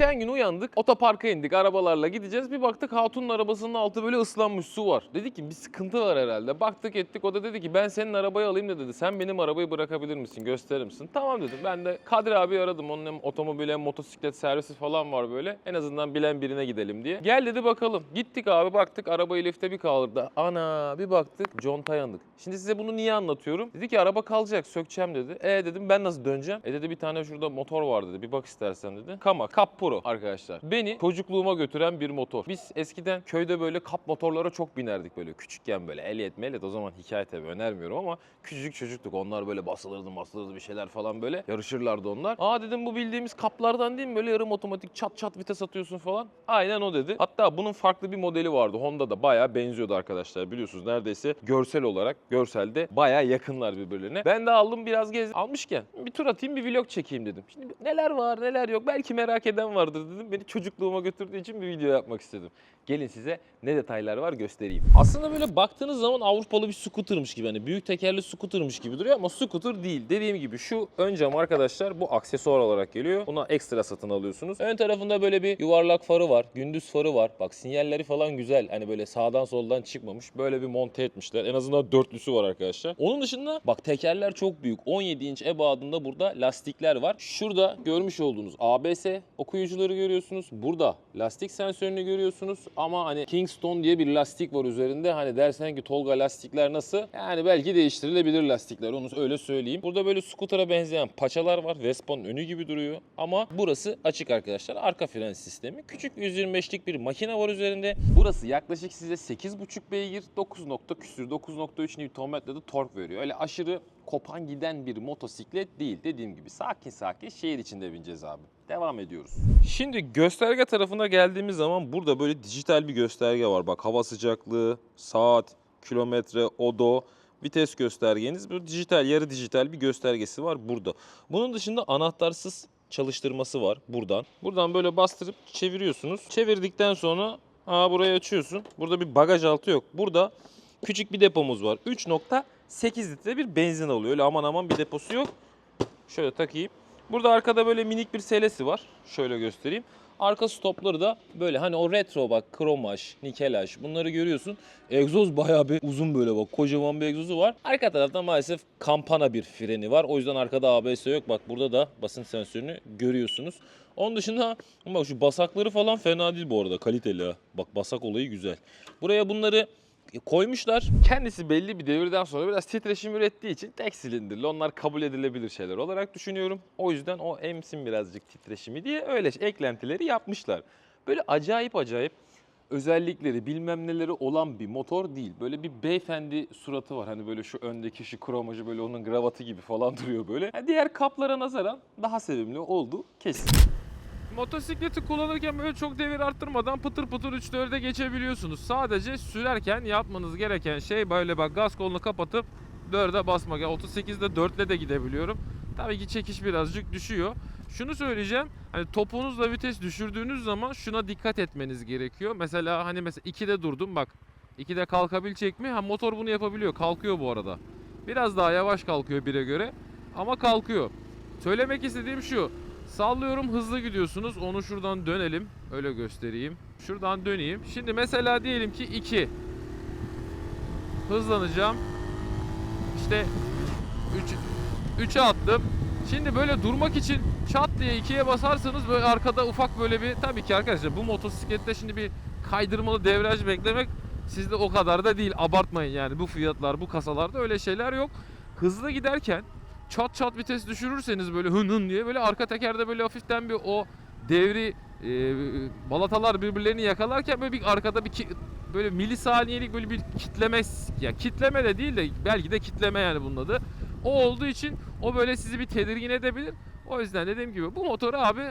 Geçen gün uyandık, otoparka indik, arabalarla gideceğiz. Bir baktık hatunun arabasının altı böyle ıslanmış, su var. Dedik ki bir sıkıntı var herhalde. Baktık ettik, o da dedi ki ben senin arabayı alayım da dedi. Sen benim arabayı bırakabilir misin, gösterir misin? Tamam dedim. Ben de Kadir abi aradım. Onun hem otomobil hem motosiklet servisi falan var böyle. En azından bilen birine gidelim diye. Gel dedi bakalım. Gittik abi baktık arabayı lifte bir kaldırdı. Ana bir baktık conta yandık. Şimdi size bunu niye anlatıyorum? Dedi ki araba kalacak sökeceğim dedi. E dedim ben nasıl döneceğim? E dedi bir tane şurada motor var dedi. Bir bak istersen dedi. Kama Kap Pro arkadaşlar. Beni çocukluğuma götüren bir motor. Biz eskiden köyde böyle kap motorlara çok binerdik böyle küçükken böyle ehliyet mehliyet o zaman hikaye tabii önermiyorum ama küçücük çocuktuk. Onlar böyle basılırdı basılırdı bir şeyler falan böyle yarışırlardı onlar. Aa dedim bu bildiğimiz kaplardan değil mi? Böyle yarım otomatik çat çat vites atıyorsun falan. Aynen o dedi. Hatta bunun farklı bir modeli vardı. Honda'da bayağı benziyordu arkadaşlar biliyorsunuz. Neredeyse görsel olarak görselde bayağı yakınlar birbirlerine. Ben de aldım biraz gez almışken bir tur atayım bir vlog çekeyim dedim. Şimdi neler var neler yok belki merak eden vardır dedim. Beni çocukluğuma götürdüğü için bir video yapmak istedim. Gelin size ne detaylar var göstereyim. Aslında böyle baktığınız zaman Avrupalı bir scooter'mış gibi hani büyük tekerli scooter'mış gibi duruyor ama scooter değil. Dediğim gibi şu ön cam arkadaşlar bu aksesuar olarak geliyor. Buna ekstra satın alıyorsunuz. Ön tarafında böyle bir yuvarlak farı var. Gündüz farı var. Bak sinyalleri falan güzel. Hani böyle sağdan soldan çıkmamış. Böyle bir monte etmişler. En azından dörtlüsü var arkadaşlar. Onun dışında bak tekerler çok büyük. 17 inç ebadında burada lastikler var. Şurada görmüş olduğunuz ABS okuyucuları görüyorsunuz. Burada lastik sensörünü görüyorsunuz. Ama hani Kingston diye bir lastik var üzerinde. Hani dersen ki Tolga lastikler nasıl? Yani belki değiştirilebilir lastikler. Onu öyle söyleyeyim. Burada böyle scooter'a benzeyen paçalar var. Vespa'nın önü gibi duruyor. Ama burası açık arkadaşlar. Arka fren sistemi. Küçük 125'lik bir makine var üzerinde. Burası yaklaşık size 8,5 beygir 9 nokta küsür 9.3 Nm'de de tork veriyor. Öyle aşırı kopan giden bir motosiklet değil. Dediğim gibi sakin sakin şehir içinde bineceğiz abi. Devam ediyoruz. Şimdi gösterge tarafına geldiğimiz zaman burada böyle dijital bir gösterge var. Bak hava sıcaklığı, saat, kilometre, odo, vites göstergeniz. Bu dijital, yarı dijital bir göstergesi var burada. Bunun dışında anahtarsız çalıştırması var buradan. Buradan böyle bastırıp çeviriyorsunuz. Çevirdikten sonra aa burayı açıyorsun. Burada bir bagaj altı yok. Burada küçük bir depomuz var. 3.8 litre bir benzin alıyor. Öyle aman aman bir deposu yok. Şöyle takayım. Burada arkada böyle minik bir selesi var. Şöyle göstereyim. Arka stopları da böyle hani o retro bak kromaj, nikelaj bunları görüyorsun. Egzoz bayağı bir uzun böyle bak kocaman bir egzozu var. Arka tarafta maalesef kampana bir freni var. O yüzden arkada ABS yok. Bak burada da basınç sensörünü görüyorsunuz. Onun dışında bak şu basakları falan fena değil bu arada kaliteli ha. Bak basak olayı güzel. Buraya bunları koymuşlar. Kendisi belli bir devirden sonra biraz titreşim ürettiği için tek silindirli. Onlar kabul edilebilir şeyler olarak düşünüyorum. O yüzden o emsin birazcık titreşimi diye öyle eklentileri yapmışlar. Böyle acayip acayip özellikleri bilmem neleri olan bir motor değil. Böyle bir beyefendi suratı var. Hani böyle şu öndeki şu kromajı böyle onun gravatı gibi falan duruyor böyle. Yani diğer kaplara nazaran daha sevimli oldu kesin. Motosikleti kullanırken böyle çok devir arttırmadan pıtır pıtır 3-4'e geçebiliyorsunuz. Sadece sürerken yapmanız gereken şey böyle bak gaz kolunu kapatıp 4'e basmak. Yani 38'de 4'le de gidebiliyorum. Tabii ki çekiş birazcık düşüyor. Şunu söyleyeceğim. Hani topuğunuzla vites düşürdüğünüz zaman şuna dikkat etmeniz gerekiyor. Mesela hani mesela 2'de durdum bak. 2'de kalkabilecek mi? Ha motor bunu yapabiliyor. Kalkıyor bu arada. Biraz daha yavaş kalkıyor 1'e göre. Ama kalkıyor. Söylemek istediğim şu. Sallıyorum hızlı gidiyorsunuz. Onu şuradan dönelim. Öyle göstereyim. Şuradan döneyim. Şimdi mesela diyelim ki 2. Hızlanacağım. İşte 3 3'e attım. Şimdi böyle durmak için çat diye 2'ye basarsanız böyle arkada ufak böyle bir tabii ki arkadaşlar bu motosiklette şimdi bir kaydırmalı devraj beklemek sizde o kadar da değil. Abartmayın yani bu fiyatlar bu kasalarda öyle şeyler yok. Hızlı giderken çat çat vites düşürürseniz böyle hın hın diye böyle arka tekerde böyle hafiften bir o devri e, balatalar birbirlerini yakalarken böyle bir arkada bir ki, böyle milisaniyelik böyle bir kitleme ya kitleme de değil de belki de kitleme yani bunun adı. O olduğu için o böyle sizi bir tedirgin edebilir. O yüzden dediğim gibi bu motoru abi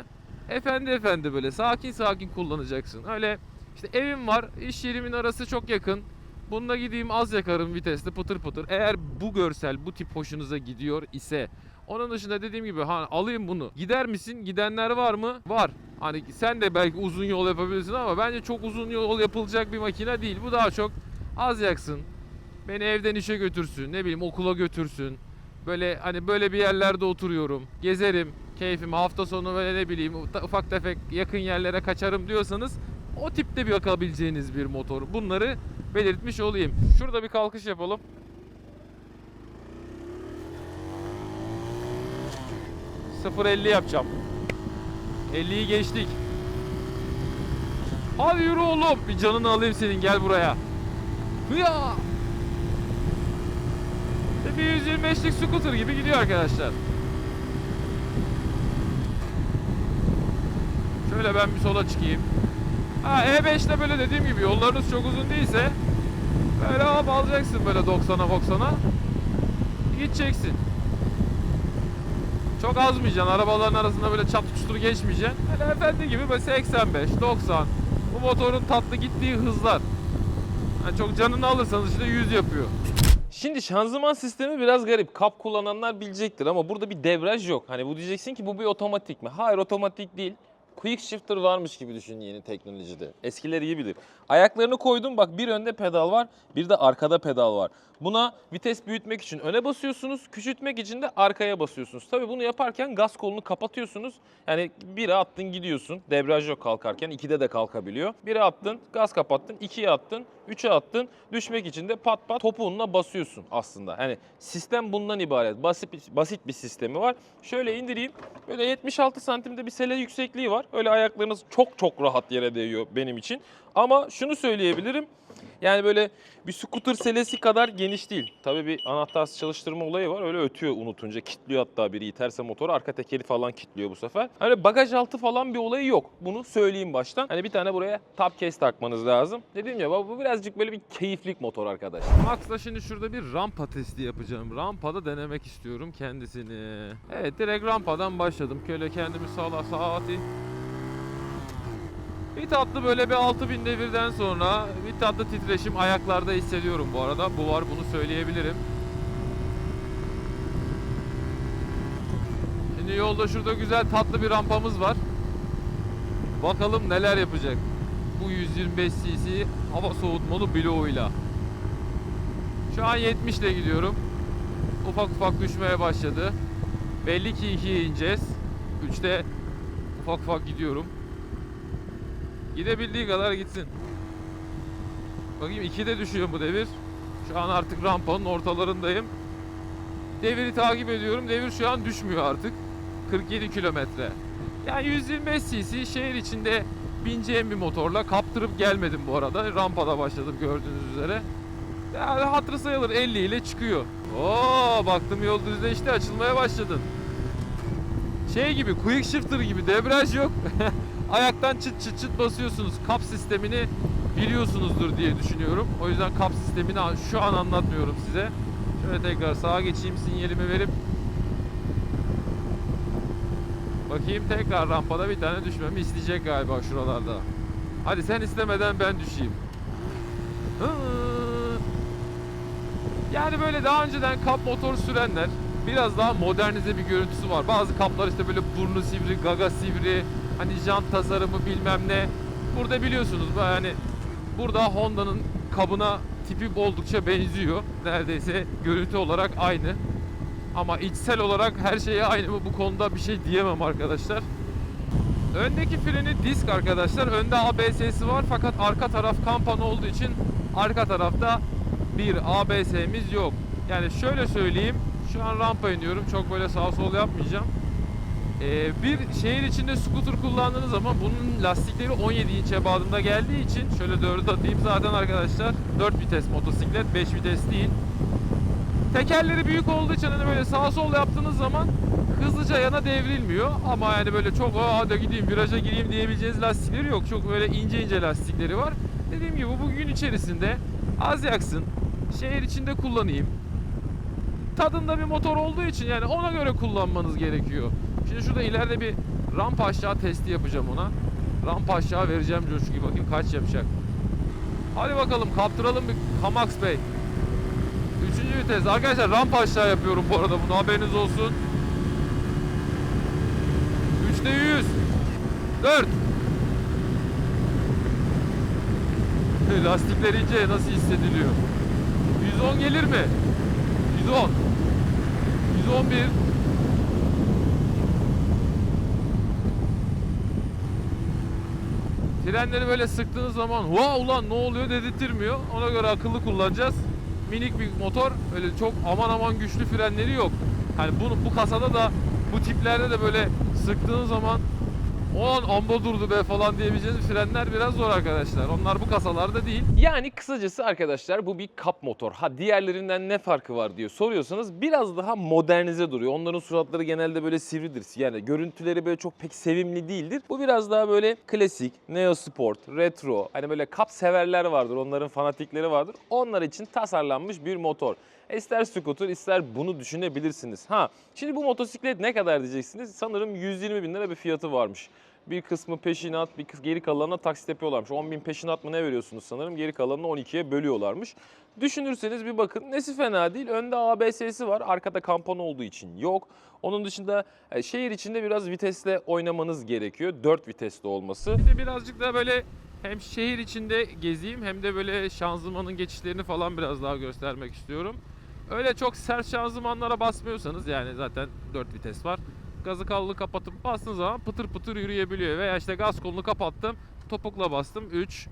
efendi efendi böyle sakin sakin kullanacaksın. Öyle işte evim var, iş yerimin arası çok yakın. Bununla gideyim az yakarım vitesli pıtır pıtır. Eğer bu görsel bu tip hoşunuza gidiyor ise onun dışında dediğim gibi ha alayım bunu. Gider misin? Gidenler var mı? Var. Hani sen de belki uzun yol yapabilirsin ama bence çok uzun yol yapılacak bir makine değil. Bu daha çok az yaksın. Beni evden işe götürsün. Ne bileyim okula götürsün. Böyle hani böyle bir yerlerde oturuyorum. Gezerim. keyfim hafta sonu böyle ne bileyim ufa- ufak tefek yakın yerlere kaçarım diyorsanız o tipte bir bakabileceğiniz bir motor. Bunları belirtmiş olayım. Şurada bir kalkış yapalım. ...0.50 yapacağım. 50'yi geçtik. Hadi yürü oğlum. Bir canını alayım senin gel buraya. Hıya. Bir 125'lik scooter gibi gidiyor arkadaşlar. Şöyle ben bir sola çıkayım. Ha E5'te böyle dediğim gibi yollarınız çok uzun değilse böyle hop alacaksın böyle 90'a 90'a gideceksin. Çok azmayacaksın. Arabaların arasında böyle çat çutur geçmeyeceksin. Hele efendi gibi böyle 85, 90. Bu motorun tatlı gittiği hızlar. Yani çok canını alırsanız işte 100 yapıyor. Şimdi şanzıman sistemi biraz garip. Kap kullananlar bilecektir ama burada bir debriyaj yok. Hani bu diyeceksin ki bu bir otomatik mi? Hayır otomatik değil. Quick shifter varmış gibi düşün yeni teknolojide. Eskiler iyi bilir. Ayaklarını koydum bak bir önde pedal var bir de arkada pedal var. Buna vites büyütmek için öne basıyorsunuz, küçültmek için de arkaya basıyorsunuz. Tabii bunu yaparken gaz kolunu kapatıyorsunuz. Yani bire attın gidiyorsun. Debriyaj yok kalkarken ikide de kalkabiliyor. Bire attın, gaz kapattın, ikiye attın, üçe attın. Düşmek için de pat pat topuğunla basıyorsun aslında. Yani sistem bundan ibaret. Basit, basit bir sistemi var. Şöyle indireyim. Böyle 76 santimde bir sele yüksekliği var. Öyle ayaklarınız çok çok rahat yere değiyor benim için. Ama şunu söyleyebilirim. Yani böyle bir scooter selesi kadar geniş değil. Tabii bir anahtarsız çalıştırma olayı var. Öyle ötüyor unutunca. Kitliyor hatta biri iterse motoru. Arka tekeri falan kitliyor bu sefer. Hani bagaj altı falan bir olayı yok. Bunu söyleyeyim baştan. Hani bir tane buraya top case takmanız lazım. Dediğim ya bu birazcık böyle bir keyiflik motor arkadaş. Max'la şimdi şurada bir rampa testi yapacağım. Rampada denemek istiyorum kendisini. Evet direkt rampadan başladım. Şöyle kendimi sağla saati. Bir tatlı böyle bir 6000 devirden sonra bir tatlı titreşim ayaklarda hissediyorum bu arada. Bu var bunu söyleyebilirim. Şimdi yolda şurada güzel tatlı bir rampamız var. Bakalım neler yapacak. Bu 125 cc hava soğutmalı bloğuyla. Şu an 70 ile gidiyorum. Ufak ufak düşmeye başladı. Belli ki 2'ye ineceğiz. 3'te ufak ufak gidiyorum. Gidebildiği kadar gitsin. Bakayım 2'de düşüyor bu devir. Şu an artık rampanın ortalarındayım. Deviri takip ediyorum. Devir şu an düşmüyor artık. 47 kilometre. Yani 125 cc şehir içinde bineceğim bir motorla kaptırıp gelmedim bu arada. Rampada başladım gördüğünüz üzere. Yani hatırı sayılır 50 ile çıkıyor. Oo baktım yol düzleşti açılmaya başladın. Şey gibi quick shifter gibi debriyaj yok. Ayaktan çıt çıt çıt basıyorsunuz. Kap sistemini biliyorsunuzdur diye düşünüyorum. O yüzden kap sistemini şu an anlatmıyorum size. Şöyle tekrar sağa geçeyim sinyalimi verip Bakayım tekrar rampada bir tane düşmemi isteyecek galiba şuralarda. Hadi sen istemeden ben düşeyim. Yani böyle daha önceden kap motor sürenler biraz daha modernize bir görüntüsü var. Bazı kaplar işte böyle burnu sivri, gaga sivri, hani jant tasarımı bilmem ne. Burada biliyorsunuz yani burada Honda'nın kabına tipi oldukça benziyor. Neredeyse görüntü olarak aynı. Ama içsel olarak her şeye aynı mı bu konuda bir şey diyemem arkadaşlar. Öndeki freni disk arkadaşlar. Önde ABS'si var fakat arka taraf kampan olduğu için arka tarafta bir ABS'miz yok. Yani şöyle söyleyeyim. Şu an rampa iniyorum. Çok böyle sağ sol yapmayacağım. Ee, bir şehir içinde scooter kullandığınız zaman bunun lastikleri 17 inç ebadında geldiği için şöyle dördü atayım zaten arkadaşlar 4 vites motosiklet 5 vites değil. Tekerleri büyük olduğu için hani böyle sağ sol yaptığınız zaman hızlıca yana devrilmiyor. Ama yani böyle çok Aa, hadi gideyim viraja gireyim diyebileceğiniz lastikleri yok. Çok böyle ince ince lastikleri var. Dediğim gibi bu gün içerisinde az yaksın. Şehir içinde kullanayım. Tadında bir motor olduğu için yani ona göre kullanmanız gerekiyor. Şimdi şurada ileride bir rampa aşağı testi yapacağım ona. Rampa aşağı vereceğim coşkuyu bakayım kaç yapacak. Hadi bakalım kaptıralım bir Kamax Bey. Üçüncü vites. Arkadaşlar rampa aşağı yapıyorum bu arada bunu haberiniz olsun. 3'te 100. 4. Lastikler ince nasıl hissediliyor? 110 gelir mi? 110. 11. Frenleri böyle sıktığınız zaman "Va ulan ne oluyor?" dedirtmiyor. Ona göre akıllı kullanacağız. Minik bir motor. Öyle çok aman aman güçlü frenleri yok. Hani bunu bu kasada da bu tiplerde de böyle sıktığın zaman o an amba durdu be falan diyebileceğiniz frenler biraz zor arkadaşlar. Onlar bu kasalarda değil. Yani kısacası arkadaşlar bu bir kap motor. Ha diğerlerinden ne farkı var diye soruyorsanız biraz daha modernize duruyor. Onların suratları genelde böyle sivridir. Yani görüntüleri böyle çok pek sevimli değildir. Bu biraz daha böyle klasik, neo sport, retro. Hani böyle kap severler vardır. Onların fanatikleri vardır. Onlar için tasarlanmış bir motor. İster scooter ister bunu düşünebilirsiniz. Ha şimdi bu motosiklet ne kadar diyeceksiniz? Sanırım 120 bin lira bir fiyatı varmış. Bir kısmı peşinat, bir kısmı geri kalanına taksit yapıyorlarmış. 10 bin peşinat mı ne veriyorsunuz sanırım? Geri kalanını 12'ye bölüyorlarmış. Düşünürseniz bir bakın. Nesi fena değil. Önde ABS'si var. Arkada kampon olduğu için yok. Onun dışında e, şehir içinde biraz vitesle oynamanız gerekiyor. 4 vitesli olması. Bir de birazcık da böyle hem şehir içinde gezeyim hem de böyle şanzımanın geçişlerini falan biraz daha göstermek istiyorum. Öyle çok sert şanzımanlara basmıyorsanız yani zaten 4 vites var. Gazı kallı kapatıp bastığınız zaman pıtır pıtır yürüyebiliyor. Veya işte gaz kolunu kapattım, topukla bastım. 3,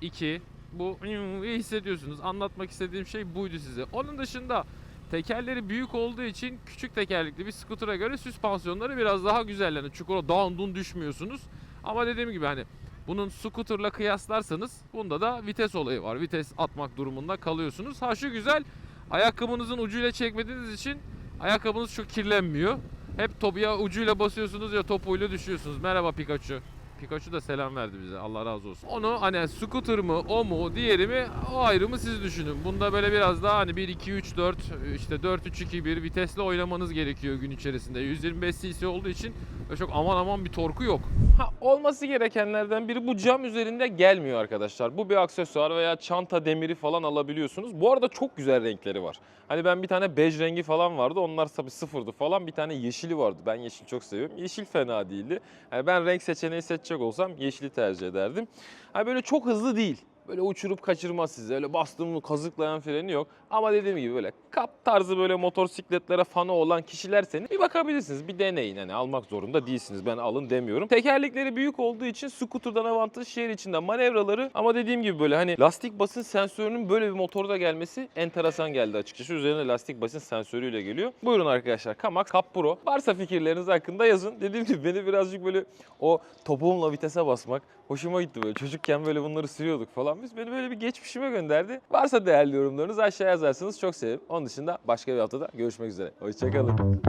2, bu hissediyorsunuz. Anlatmak istediğim şey buydu size. Onun dışında tekerleri büyük olduğu için küçük tekerlekli bir scooter'a göre süspansiyonları biraz daha güzel. Yani çukura dağın dun düşmüyorsunuz. Ama dediğim gibi hani bunun scooter'la kıyaslarsanız bunda da vites olayı var. Vites atmak durumunda kalıyorsunuz. Ha şu güzel ayakkabınızın ucuyla çekmediğiniz için ayakkabınız çok kirlenmiyor. Hep topu ya ucuyla basıyorsunuz ya topuyla düşüyorsunuz. Merhaba Pikachu. Pikachu da selam verdi bize. Allah razı olsun. Onu hani scooter mı, o mu, diğeri mi o ayrımı siz düşünün. Bunda böyle biraz daha hani 1 2 3 4 işte 4 3 2 1 vitesle oynamanız gerekiyor gün içerisinde. 125 cc olduğu için çok aman aman bir torku yok. Ha, olması gerekenlerden biri bu cam üzerinde gelmiyor arkadaşlar. Bu bir aksesuar veya çanta demiri falan alabiliyorsunuz. Bu arada çok güzel renkleri var. Hani ben bir tane bej rengi falan vardı. Onlar tabii sıfırdı falan. Bir tane yeşili vardı. Ben yeşil çok seviyorum. Yeşil fena değildi. Yani ben renk seçeneği seçecek olsam yeşili tercih ederdim. Hani böyle çok hızlı değil. Böyle uçurup kaçırmaz sizi. Öyle bastım mı kazıklayan freni yok. Ama dediğim gibi böyle kap tarzı böyle motosikletlere fanı olan kişilerseniz bir bakabilirsiniz. Bir deneyin. Hani almak zorunda değilsiniz. Ben alın demiyorum. Tekerlekleri büyük olduğu için scooter'dan avantaj şehir içinde manevraları. Ama dediğim gibi böyle hani lastik basınç sensörünün böyle bir motorda gelmesi enteresan geldi açıkçası. Üzerine lastik basınç sensörüyle geliyor. Buyurun arkadaşlar. Kamax Cap Pro. Varsa fikirleriniz hakkında yazın. Dediğim gibi beni birazcık böyle o topuğumla vitese basmak hoşuma gitti böyle. Çocukken böyle bunları sürüyorduk falan. Biz beni böyle bir geçmişime gönderdi. Varsa değerli yorumlarınız aşağıya yazarsanız çok sevinirim. Onun dışında başka bir haftada görüşmek üzere. Hoşçakalın.